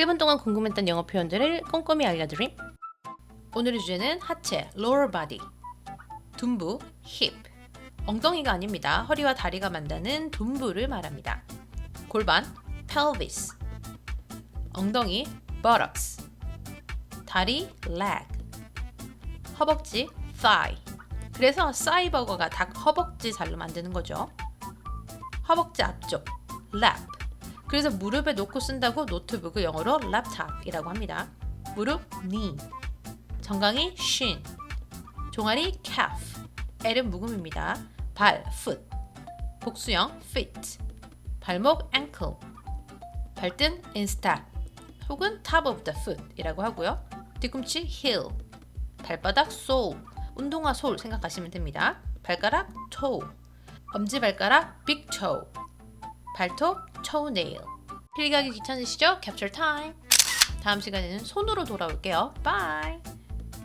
1분 동안 궁금했던 영어 표현들을 꼼꼼히 알려드림. 오늘의 주제는 하체, lower body. 둔부, hip. 엉덩이가 아닙니다. 허리와 다리가 만드는 둔부를 말합니다. 골반, pelvis. 엉덩이, buttocks. 다리, leg. 허벅지, thigh. 그래서 싸이버거가 닭 허벅지 잘로 만드는 거죠. 허벅지 앞쪽, lap. 그래서 무릎에 놓고 쓴다고 노트북을 영어로 랩탑이라고 합니다. 무릎, knee. 정강이 shin. 종아리 calf. L은 묵음입니다. 발, foot. 복수형 feet. 발목 ankle. 발등 instep. 혹은 top of the foot이라고 하고요. 뒤꿈치 heel. 발바닥 sole. 운동화 솔 생각하시면 됩니다. 발가락 toe. 엄지 발가락 big toe. 발톱 toenail. 필기하기 귀찮으시죠? 캡처 타임. 다음 시간에는 손으로 돌아올게요. 바이.